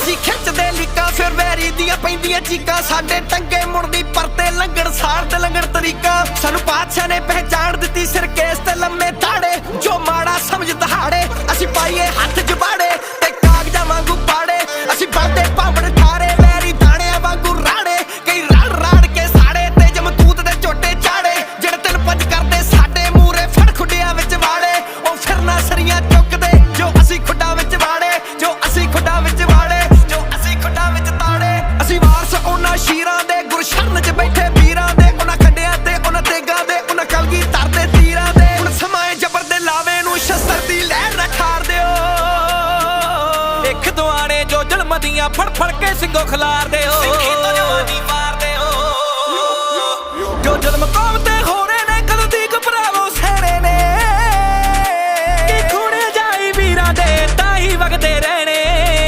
ਅਸੀਂ ਖਿੱਚਦੇ ਲੀਕਾਂ ਫਿਰ ਵੈਰੀ ਦੀਆਂ ਪੈਂਦੀਆਂ ਚੀਕਾਂ ਸਾਡੇ ਟੰਗੇ ਮੁੜਦੀ ਪਰਤੇ ਲੰਗੜ ਸਾ ਜ਼ੁਲਮ ਦੀਆਂ ਫੜ ਫੜ ਕੇ ਸਿੰਘੋ ਖਿਲਾਰਦੇ ਹੋ। ਜੋ ਜ਼ੁਲਮ ਕੌਮ